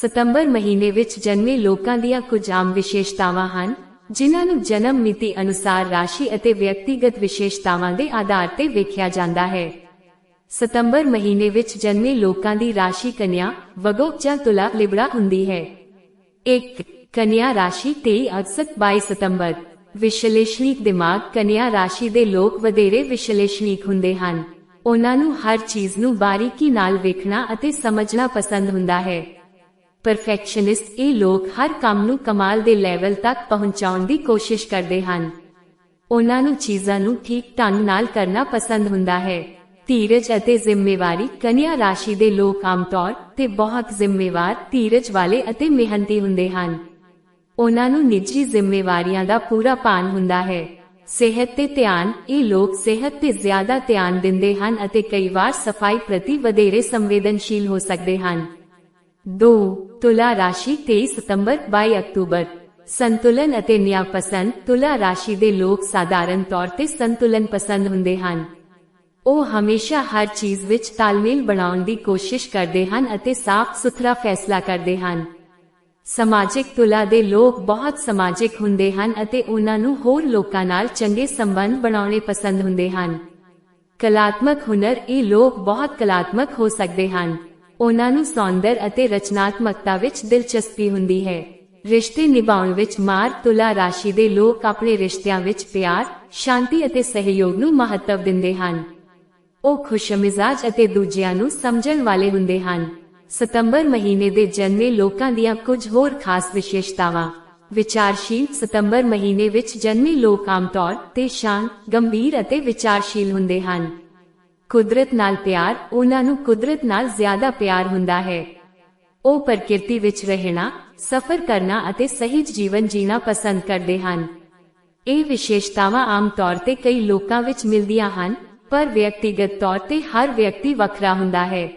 ਸਤੰਬਰ ਮਹੀਨੇ ਵਿੱਚ ਜਨਮੇ ਲੋਕਾਂ ਦੀਆਂ ਕੁਝ ਆਮ ਵਿਸ਼ੇਸ਼ਤਾਵਾਂ ਹਨ, ਜਿਨ੍ਹਾਂ ਨੂੰ ਜਨਮ ਮਿਤੀ ਅਨੁਸਾਰ ਰਾਸ਼ੀ ਅਤੇ ਵਿਅਕਤੀਗਤ ਵਿਸ਼ੇਸ਼ਤਾਵਾਂ ਦੇ ਆਧਾਰ ਤੇ ਵੇਖਿਆ ਜਾਂਦਾ ਹੈ। ਸਤੰਬਰ ਮਹੀਨੇ ਵਿੱਚ ਜਨਮੇ ਲੋਕਾਂ ਦੀ ਰਾਸ਼ੀ ਕਨਿਆ ਵਗੋ ਜਾਂ ਤੁਲਾ ਲਿਬੜਾ ਹੁੰਦੀ ਹੈ। 1 ਕਨਿਆ ਰਾਸ਼ੀ 23 ਅਗਸਤ 22 ਸਤੰਬਰ। ਵਿਸ਼ਲੇਸ਼ਣਿਕ ਦਿਮਾਗ ਕਨਿਆ ਰਾਸ਼ੀ ਦੇ ਲੋਕ ਵਧੇਰੇ ਵਿਸ਼ਲੇਸ਼ਣਿਕ ਹੁੰਦੇ ਹਨ। ਉਹਨਾਂ ਨੂੰ ਹਰ ਚੀਜ਼ ਨੂੰ ਬਾਰੀਕੀ ਨਾਲ ਵੇਖਣਾ ਅਤੇ ਸਮਝਣਾ ਪਸੰਦ ਹੁੰਦਾ ਹੈ। ਪਰਫੈਕਸ਼ਨਿਸਟ ਇਹ ਲੋਕ ਹਰ ਕੰਮ ਨੂੰ ਕਮਾਲ ਦੇ ਲੈਵਲ ਤੱਕ ਪਹੁੰਚਾਉਣ ਦੀ ਕੋਸ਼ਿਸ਼ ਕਰਦੇ ਹਨ। ਉਹਨਾਂ ਨੂੰ ਚੀਜ਼ਾਂ ਨੂੰ ਠੀਕ ਢੰਗ ਨਾਲ ਕਰਨਾ ਪਸੰਦ ਹੁੰਦਾ ਹੈ। ਧੀਰਜ ਅਤੇ ਜ਼ਿੰਮੇਵਾਰੀ ਕਨਿਆ ਰਾਸ਼ੀ ਦੇ ਲੋਕ ਆਮ ਤੌਰ ਤੇ ਬਹੁਤ ਜ਼ਿੰਮੇਵਾਰ, ਧੀਰਜ ਵਾਲੇ ਅਤੇ ਮਿਹਨਤੀ ਹੁੰਦੇ ਹਨ। ਉਹਨਾਂ ਨੂੰ ਨਿੱਜੀ ਜ਼ਿੰਮੇਵਾਰੀਆਂ ਦਾ ਪੂਰਾ ਭਾਨ ਹੁੰਦਾ ਹੈ। ਸਿਹਤ ਤੇ ਧਿਆਨ, ਇਹ ਲੋਕ ਸਿਹਤ ਤੇ ਜ਼ਿਆਦਾ ਧਿਆਨ ਦਿੰਦੇ ਹਨ ਅਤੇ ਕਈ ਵਾਰ ਸਫ਼ਾਈ ਪ੍ਰਤੀ ਵਧੇਰੇ ਸੰਵੇਦਨਸ਼ੀਲ ਹੋ ਸਕਦੇ ਹਨ। 2 ਤੁਲਾ ਰਾਸ਼ੀ 23 ਸਤੰਬਰ 22 ਅਕਤੂਬਰ। ਸੰਤੁਲਨ ਅਤੇ ਨਿਆਂ ਪਸੰਦ ਤੁਲਾ ਰਾਸ਼ੀ ਦੇ ਲੋਕ ਸਾਧਾਰਨ ਤੌਰ ਤੇ ਸੰਤੁਲਨ ਪਸੰਦ ਹੁੰਦੇ ਹਨ। ਉਹ ਹਮੇਸ਼ਾ ਹਰ ਚੀਜ਼ ਵਿੱਚ ਤਾਲਮੇਲ ਬਣਾਉਣ ਦੀ ਕੋਸ਼ਿਸ਼ ਕਰਦੇ ਹਨ ਅਤੇ ਸਾਫ਼ ਸੁਥਰਾ ਫੈਸਲਾ ਕਰਦੇ ਹਨ। ਸਮਾਜਿਕ ਤੁਲਾ ਦੇ ਲੋਕ ਬਹੁਤ ਸਮਾਜਿਕ ਹੁੰਦੇ ਹਨ ਅਤੇ ਉਹਨਾਂ ਨੂੰ ਹੋਰ ਲੋਕਾਂ ਨਾਲ ਚੰਗੇ ਸੰਬੰਧ ਬਣਾਉਣੇ ਪਸੰਦ ਹੁੰਦੇ ਹਨ। ਕਲਾਤਮਕ ਹੁਨਰ, ਇਹ ਲੋਕ ਬਹੁਤ ਕਲਾਤਮਕ ਹੋ ਸਕਦੇ ਹਨ। ਉਹਨਾਂ ਨੂੰ ਸੌਂਦਰ ਅਤੇ ਰਚਨਾਤਮਕਤਾ ਵਿੱਚ ਦਿਲਚਸਪੀ ਹੁੰਦੀ ਹੈ। ਰਿਸ਼ਤੇ ਨਿਭਾਉਣ ਵਿੱਚ ਮਾਰ, ਤੁਲਾ ਰਾਸ਼ੀ ਦੇ ਲੋਕ ਆਪਣੇ ਰਿਸ਼ਤਿਆਂ ਵਿੱਚ ਪਿਆਰ, ਸ਼ਾਂਤੀ ਅਤੇ ਸਹਿਯੋਗ ਨੂੰ ਮਹੱਤਵ ਦਿੰਦੇ ਹਨ। ਉਹ ਖੁਸ਼ਮਿਜ਼ਾਜ ਅਤੇ ਦੂਜਿਆਂ ਨੂੰ ਸਮਝਣ ਵਾਲੇ ਹੁੰਦੇ ਹਨ। ਸਤੰਬਰ ਮਹੀਨੇ ਦੇ ਜਨਮੇ ਲੋਕਾਂ ਦੀਆਂ ਕੁਝ ਹੋਰ ਖਾਸ ਵਿਸ਼ੇਸ਼ਤਾਵਾਂ। ਵਿਚਾਰਸ਼ੀਲ ਸਤੰਬਰ ਮਹੀਨੇ ਵਿੱਚ ਜਨਮੇ ਲੋਕ ਆਮ ਤੌਰ ਤੇ ਸ਼ਾਂਤ, ਗੰਭੀਰ ਅਤੇ ਵਿਚਾਰਸ਼ੀਲ ਹੁੰਦੇ ਹਨ। ਕੁਦਰਤ ਨਾਲ ਪਿਆਰ, ਉਹਨਾਂ ਨੂੰ ਕੁਦਰਤ ਨਾਲ ਜ਼ਿਆਦਾ ਪਿਆਰ ਹੁੰਦਾ ਹੈ। ਉਹ ਪ੍ਰਕਿਰਤੀ ਵਿੱਚ ਰਹਿਣਾ, ਸਫ਼ਰ ਕਰਨਾ ਅਤੇ ਸਹੀ ਜੀਵਨ ਜੀਣਾ ਪਸੰਦ ਕਰਦੇ ਹਨ। ਇਹ ਵਿਸ਼ੇਸ਼ਤਾਵਾਂ ਆਮ ਤੌਰ ਤੇ ਕਈ ਲੋਕਾਂ ਵਿੱਚ ਮਿਲਦੀਆਂ ਹਨ, ਪਰ ਵਿਅਕਤੀਗਤ ਤੌਰ ਤੇ ਹਰ ਵਿਅਕਤੀ ਵੱਖਰਾ ਹੁੰਦਾ ਹੈ।